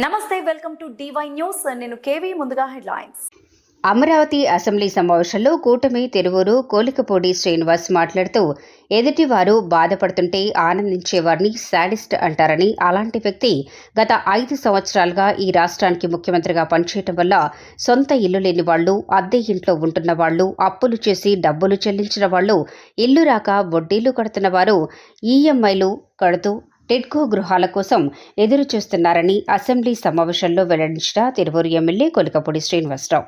నమస్తే welcome to DY news. నేను KV ముందుగా హెడ్లైన్స్. అమరావతి అసెంబ్లీ సమావేశంలో కూటమి తెరువూరు కోలికపూడి శ్రీనివాస్ మాట్లాడుతూ ఎదుటివారు బాధపడుతుంటే ఆనందించేవారిని శాడిస్ట్ అంటారని అలాంటి వ్యక్తి గత ఐదు సంవత్సరాలుగా ఈ రాష్ట్రానికి ముఖ్యమంత్రిగా పనిచేయటం వల్ల సొంత ఇల్లు లేని వాళ్ళు అద్దె ఇంట్లో ఉంటున్న వాళ్ళు అప్పులు చేసి డబ్బులు చెల్లించిన వాళ్ళు ఇల్లు రాక వడ్డీలు కడుతున్న వారు ఈఎంఐలు కడుతూ టిడ్కో గృహాల కోసం ఎదురు చూస్తున్నారని అసెంబ్లీ సమావేశంలో వెల్లడించిన తిరువూరు ఎమ్మెల్యే కొలికపూడి శ్రీనివాసరావు.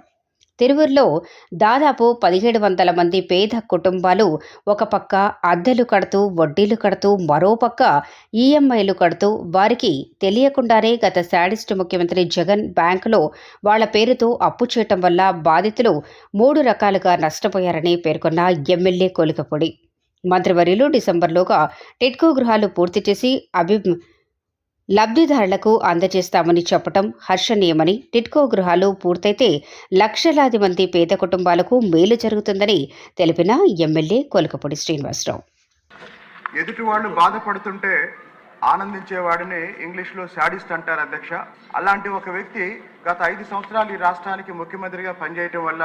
తిరువూరులో దాదాపు పదిహేడు వందల మంది పేద కుటుంబాలు ఒక పక్క అద్దెలు కడుతూ వడ్డీలు కడుతూ మరో పక్క ఈఎంఐలు కడుతూ వారికి తెలియకుండానే గత శాడిస్ట్ ముఖ్యమంత్రి జగన్ బ్యాంకులో వాళ్ళ పేరుతో అప్పు చేయటం వల్ల బాధితులు మూడు రకాలుగా నష్టపోయారని పేర్కొన్న ఎమ్మెల్యే కొలికపొడి. మంత్రివర్యులు డిసెంబర్లోగా టిట్కో గృహాలు పూర్తి చేసి అభి లబ్ధిదారులకు అందజేస్తామని చెప్పటం హర్షణీయమని టిట్కో గృహాలు పూర్తయితే లక్షలాది మంది పేద కుటుంబాలకు మేలు జరుగుతుందని తెలిపిన ఎమ్మెల్యే కొలకపూడి శ్రీనివాసరావు. ఎదుటి వాళ్ళు బాధపడుతుంటే ఆనందించేవాడిని ఇంగ్లీష్లో శాడిస్ట్ అంటారు అధ్యక్ష. అలాంటి ఒక వ్యక్తి గత ఐదు సంవత్సరాలు ఈ రాష్ట్రానికి ముఖ్యమంత్రిగా పనిచేయటం వల్ల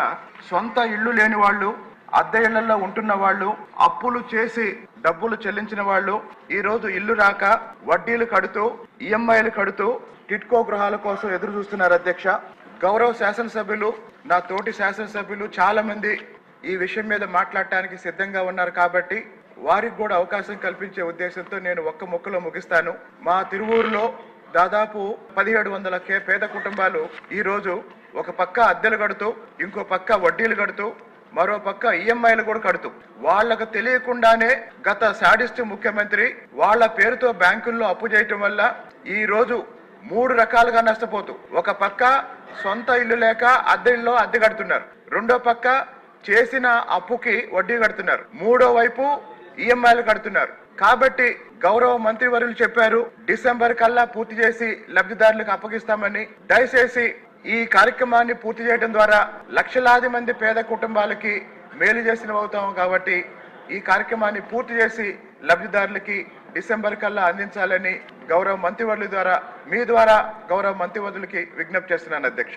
సొంత ఇల్లు లేని వాళ్ళు అద్దె ఇళ్ళలో ఉంటున్న వాళ్ళు అప్పులు చేసి డబ్బులు చెల్లించిన వాళ్ళు ఈ రోజు ఇల్లు రాక వడ్డీలు కడుతూ ఈఎంఐలు కడుతూ టిట్కో గృహాల కోసం ఎదురు చూస్తున్నారు అధ్యక్ష. గౌరవ శాసనసభ్యులు నా తోటి శాసనసభ్యులు చాలా మంది ఈ విషయం మీద మాట్లాడటానికి సిద్ధంగా ఉన్నారు కాబట్టి వారికి కూడా అవకాశం కల్పించే ఉద్దేశంతో నేను ఒక్క ముక్కలో ముగిస్తాను. మా తిరువూరులో దాదాపు పదిహేడు వందల కే పేద కుటుంబాలు ఈ రోజు ఒక పక్క అద్దెలు కడుతూ ఇంకో పక్క వడ్డీలు కడుతూ మరో పక్క ఈఎంఐలు కూడా కడుతూ. వాళ్ళకు తెలియకుండానే గత శాడిస్ట్ ముఖ్యమంత్రి వాళ్ళ పేరుతో బ్యాంకుల్లో అప్పు చేయటం వల్ల ఈ రోజు మూడు రకాలుగా నష్టపోతూ. ఒక పక్క సొంత ఇల్లు లేక అద్దె ఇల్లు అద్దె కడుతున్నారు. రెండో పక్క చేసిన అప్పుకి వడ్డీ కడుతున్నారు. మూడో వైపు ఈఎంఐలు కడుతున్నారు. కాబట్టి గౌరవ మంత్రివర్యులు చెప్పారు డిసెంబర్ కల్లా పూర్తి చేసి లబ్ధిదారులకు అప్పగిస్తామని. దయచేసి ఈ కార్యక్రమాన్ని పూర్తి చేయడం ద్వారా లక్షలాది మంది పేద కుటుంబాలకి మేలు చేసిన అవుతాం కాబట్టి ఈ కార్యక్రమాన్ని పూర్తి చేసి లబ్ధిదారులకి డిసెంబర్ కల్లా అందించాలని గౌరవ మంత్రివర్యుల ద్వారా మీ ద్వారా గౌరవ మంత్రివర్యులకి విజ్ఞప్తి చేస్తున్నాను అధ్యక్ష.